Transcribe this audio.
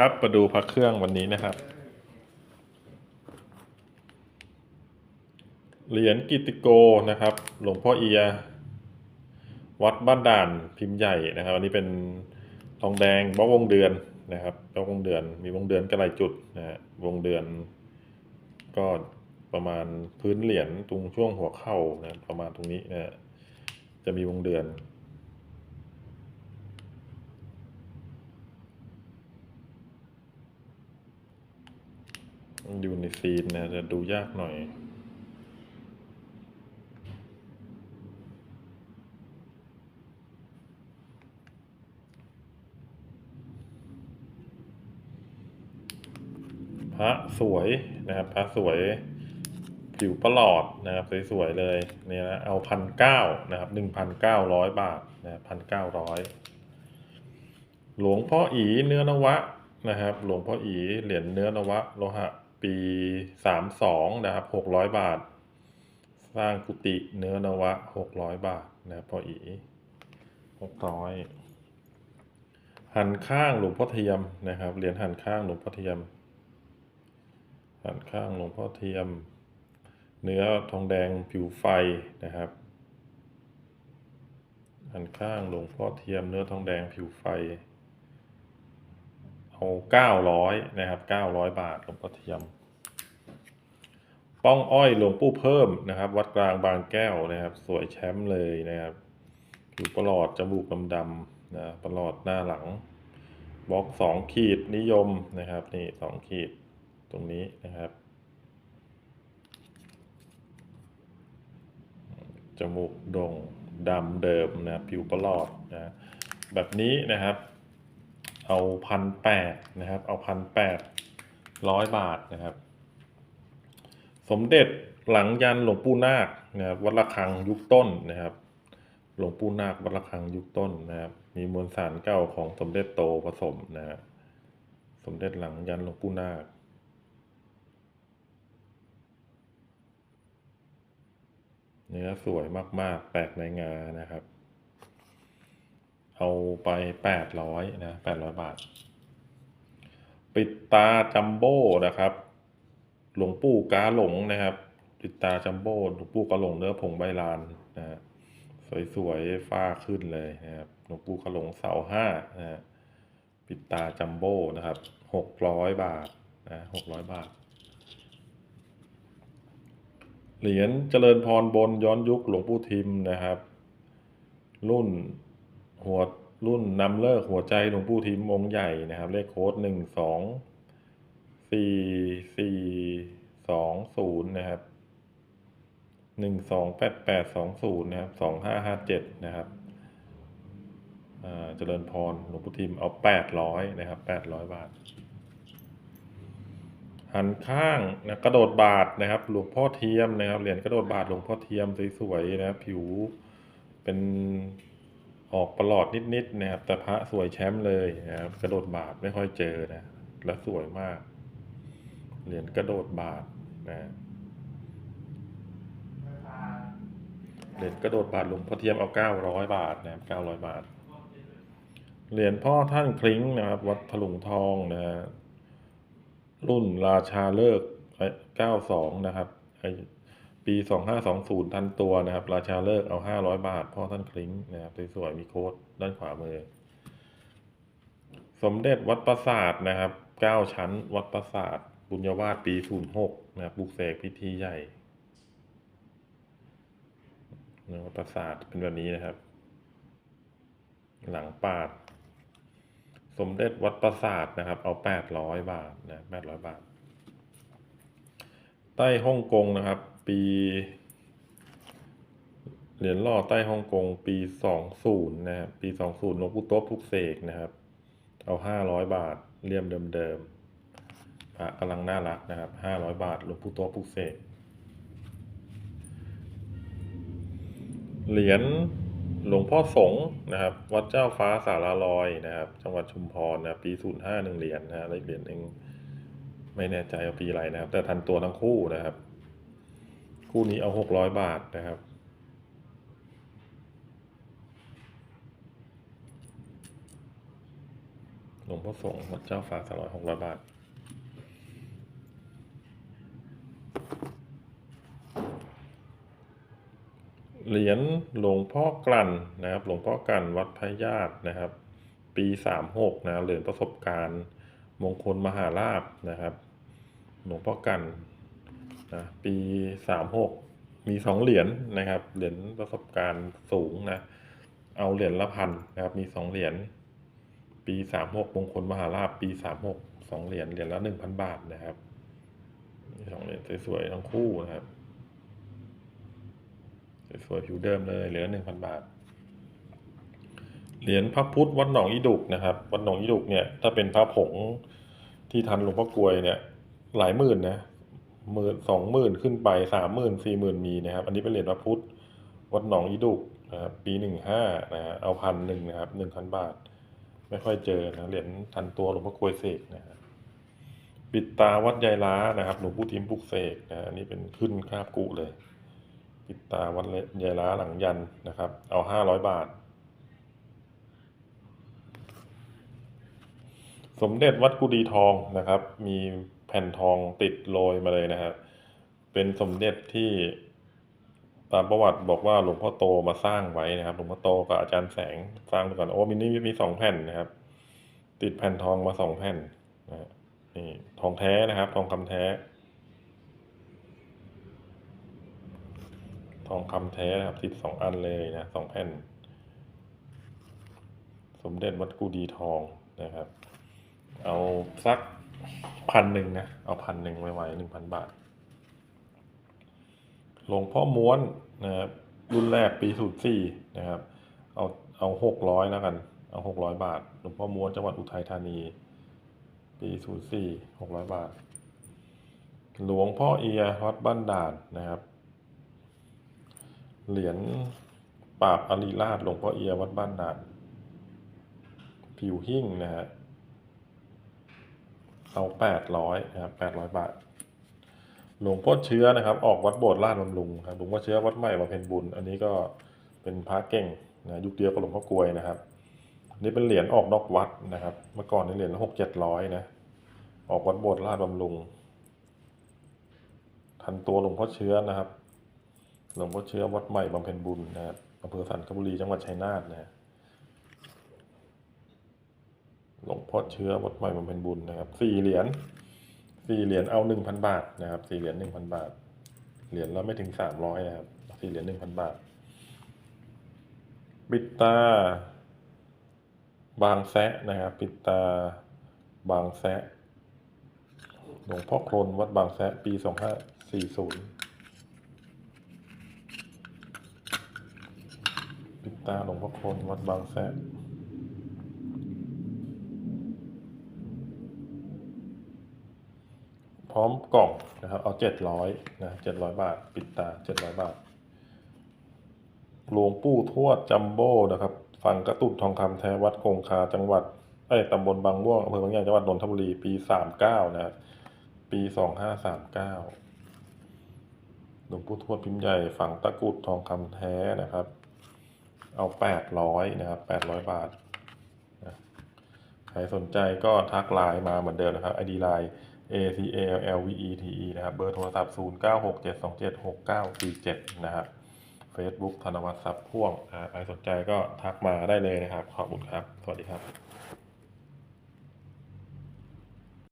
ครับมาดูพระเครื่องวันนี้นะครับ เหรียญกิติโกนะครับ หลวงพ่อเอีย วัดบ้านด่านพิมพ์ใหญ่นะครับ อันนี้เป็นทองแดงบล็อกวงเดือนนะครับบล็อกวงเดือน มีวงเดือนกระไรจุดนะฮะวงเดือน ก็ประมาณพื้นเหรียญตรงช่วงหัวเข่านะประมาณตรงนี้นะฮะจะมีวงเดือน อยู่ในซีนนะจะดูยากหน่อย พระสวยนะครับ พระสวยผิวประหลอดนะครับสวยๆเลยเนี่ยนะเอาพันเก้านะครับหนึ่งพันเก้าร้อยบาทนะพันเก้าร้อยหลวงพ่ออีเนื้อนวะนะครับ หลวงพ่ออีเหรียญเนื้อนวะโลหะ ปีสามสองนะครับหกร้อยบาท สร้างกุฏิเนื้อนวะหกร้อยบาทนะครับพ่ออีหกร้อยหันข้างหลวงพ่อเทียมนะครับเหรียญหันข้างหลวงพ่อเทียม หันข้างหลวงพ่อเทียม เนื้อทองแดงผิวไฟนะครับ หันข้างหลวงพ่อเทียมเนื้อทองแดงผิวไฟ เอาเก้าร้อยนะครับเก้าร้อยบาทหลวงพ่อเทียม ป้องอ้อยหลวงปู่เพิ่มนะครับ วัดกลางบางแก้วนะครับ สวยแชมป์เลยนะครับผิวประหลอดจมูกดำๆนะประหลอดหน้าหลังบล็อกสองขีดนิยมนะครับ นี่สองขีดตรงนี้นะครับจมูกดงดำเดิมนะผิวประหลอดนะแบบนี้นะครับ เอาพันแปดนะครับ เอาพันแปดร้อยบาทนะครับ สมเด็จหลังยันหลวงปู่นาคนะครับวัดระฆังยุคต้นนะครับ หลวงปู่นาควัดระฆังยุคต้นนะครับ มีมวลสารเก่าของสมเด็จโตผสมนะฮะสมเด็จหลังยันหลวงปู่นาคเนื้อสวยมาก ๆ แปลกในงานะครับ เอาไปแปดร้อยนะแปดร้อยบาท ปิดตาจัมโบ้นะครับ หลวงปู่กาหลงนะครับ ปิดตาจัมโบ้หลวงปู่กาหลงเนื้อผงใบลานนะฮะสวยๆฟ้าขึ้นเลยนะครับหลวงปู่กาหลงเสาห้านะฮะปิดตาจัมโบ้นะครับหกร้อยบาทนะหกร้อยบาท เหรียญเจริญพรบนย้อนยุคหลวงปู่ทิมนะครับ รุ่น หัวรุ่นนำเลิกหัวใจหลวงปู่ทิมองค์ใหญ่นะครับ เลขโค้ดหนึ่งสองสี่สี่สองศูนย์นะครับหนึ่งสองแปดแปดสองศูนย์นะครับสองห้าห้าเจ็ดนะครับเจริญพรหลวงปู่ทิมเอาแปดร้อยนะครับแปดร้อยบาท หันข้างนะกระโดดบาทนะครับ หลวงพ่อเทียมนะครับเหรียญกระโดดบาทหลวงพ่อเทียมสวยๆนะครับผิวเป็น ออกประหลอดนิดๆนะครับแต่พระสวยแชมป์เลยนะครับกระโดดบาทไม่ค่อยเจอนะและสวยมาก เหรียญกระโดดบาทนะเหรียญกระโดดบาทหลวงพ่อเทียมเอาเก้าร้อยบาทนะครับเก้าร้อยบาท เหรียญพ่อท่านคลิ้งนะครับ วัดถลุงทองนะรุ่นราชาเลิกเก้าสองนะครับ ปีสองห้าสองศูนย์ทันตัวนะครับ ราชาเลิกเอาห้าร้อยบาท พ่อท่านคลิ้งนะครับสวยๆมีโค้ดด้านขวามือ สมเด็จวัดปราสาทนะครับเก้าชั้นวัดปราสาท บุญญาวาสปีศูนย์หกนะครับบุกเสกพิธีใหญ่นะวัดปราสาทเป็นแบบนี้นะครับ หลังปาด สมเด็จวัดปราสาทนะครับ เอาแปดร้อยบาทนะแปดร้อยบาท ใต้ฮ่องกงนะครับ ปี เหรียญหล่อใต้ฮ่องกงปีสองศูนย์นะครับปีสองศูนย์หลวงปู่โต๊ะพุกเสกนะครับ เอาห้าร้อยบาทเลี่ยมเดิมๆพระกำลังน่ารักนะครับห้าร้อยบาทหลวงปู่โต๊ะพุกเสกเหรียญหลวงพ่อสงฆ์นะครับ วัดเจ้าฟ้าสาราลอยนะครับ จังหวัดชุมพรนะปีศูนย์ห้าหนึ่งเหรียญนะฮะแล้วอีกเหรียญหนึ่งไม่แน่ใจเอาปีอะไรนะครับ แต่ทันตัวทั้งคู่นะครับ คู่นี้เอาหกร้อยบาทนะครับ หลวงพ่อสงฆ์วัดเจ้าฟ้าสามร้อยหกร้อยบาทเหรียญหลวงพ่อกลั่นนะครับ หลวงพ่อกลั่นวัดพระญาตินะครับ ปีสามหกนะเหรียญประสบการณ์ มงคลมหาลาภนะครับ หลวงพ่อกลั่น นะปีสามหกมีสองเหรียญนะครับ เหรียญประสบการณ์สูงนะ เอาเหรียญละพันนะครับ มีสองเหรียญ ปีสามหกมงคลมหาลาภปีสามหกสองเหรียญ เหรียญละหนึ่งพันบาทนะครับมีสองเหรียญสวยๆทั้งคู่นะครับ สวยๆผิวเดิมเลย เหลือหนึ่งพันบาท เหรียญพระพุทธวัดหนองอีดุกนะครับ วัดหนองอีดุกเนี่ย ถ้าเป็นพระผงที่ทันหลวงพ่อกลวยเนี่ย หลายหมื่นนะ หมื่นสองหมื่นขึ้นไปสามหมื่นสี่หมื่นมีนะครับ อันนี้เป็นเหรียญพระพุทธวัดหนองอีดุกนะครับปีหนึ่งห้านะฮะเอาพันหนึ่งนะครับหนึ่งพันบาท ไม่ค่อยเจอนะเหรียญทันตัวหลวงพ่อกลวยเสกนะฮะปิดตาวัดยายล้านะครับหลวงปู่ทิมปุกเสกนะอันนี้เป็นขึ้นคาบกุเลย ปิดตาวัดยายล้าหลังยันนะครับ เอาห้าร้อยบาท สมเด็จวัดกุดีทองนะครับ มี ผ่นทองติดโรยมาเลยนะครับเป็นสมเด็จที่ตามประวัติบอกว่าหลวงพ่อโตมาสร้างไว้นะครับ หลวงพ่อโตกับอาจารย์แสงสร้างด้วยกันโอ้มินี่มีสองแผ่นนะครับ ติดแผ่นทองมาสองแผ่นนะฮะนี่ทองแท้นะครับ ทองคำแท้ ทองคำแท้นะครับ ติดสองอันเลยนะสองแผ่น สมเด็จวัดกูดีทองนะครับ เอาสัก พันหนึ่งนะ เอาพันหนึ่งไว้หนึ่งพันบาท หลวงพ่อม้วนนะครับรุ่นแรกปีศูนย์สี่นะครับ เอาเอาหกร้อยแล้วกัน เอาหกร้อยบาท หลวงพ่อม้วนจังหวัดอุทัยธานี ปีศูนย์สี่หกร้อยบาท หลวงพ่อเอียวัดบ้านด่านนะครับ เหรียญปราบอารีราชหลวงพ่อเอียวัดบ้านด่าน ผิวหิ้งนะฮะ เอาแปดร้อยนะครับแปดร้อยบาท หลวงพ่อเชื้อนะครับ ออกวัดโบสถ์ลาดบำรุงครับหลวงพ่อเชื้อวัดใหม่บำเพ็ญบุญ อันนี้ก็เป็นพระเก่งนะยุคเดียวกับหลวงพ่อกลวยนะครับนนี้เป็นเหรียญออกนอกวัดนะครับ เมื่อก่อนนี่เหรียญละหกเจ็ดร้อยนะ ออกวัดโบสถ์ลาดบำรุง ทันตัวหลวงพ่อเชื้อนะครับ หลวงพ่อเชื้อวัดใหม่บำเพ็ญบุญนะครับอำเภอสันคบุรีจังหวัดชัยนาทนะฮะ หลวงพ่อเชื้อวัดใหม่บำเพ็ญบุญนะครับสี่เหรียญสี่เหรียญเอาหนึ่งพันบาทนะครับสี่เหรียญหนึ่งพันบาท เหรียญละไม่ถึงสามร้อยนะครับสี่เหรียญหนึ่งพันบาท ปิดตา บางแซะนะครับ ปิดตาบางแซะหลวงพ่อโคลนวัดบางแซะปีสองห้าสี่ศูนย์ปิดตาหลวงพ่อโคนวัดบางแสน พร้อมกล่องนะครับ เอาเจ็ดร้อยนะเจ็ดร้อยบาท ปิดตาเจ็ดร้อยบาทหลวงปู่ทวดจัมโบ้นะครับฝังกระตุกทองคำแท้วัดคงคาจังหวัดเอ้ตำบลบางม่วงอำเภอบางใหญ่จังหวัดนนทบุรีปีสามเก้านะปีสองห้าสามเก้าหลวงปู่ทวดพิมพ์ใหญ่ฝังตะกุดทองคำแท้นะครับ เอาแปดร้อยนะครับแปดร้อยบาทนะใครสนใจก็ทักไลน์มาเหมือนเดิมนะครับ ID ไลน์ A C A L L V E T E นะครับ เบอร์โทรศัพท์ 0 9 6 7 2 7 6 9 4 7 นะครับ Facebook ธนวัฒน์ทรัพย์พ่วงนะใครสนใจก็ทักมาได้เลยนะครับ ขอบคุณครับ สวัสดีครับ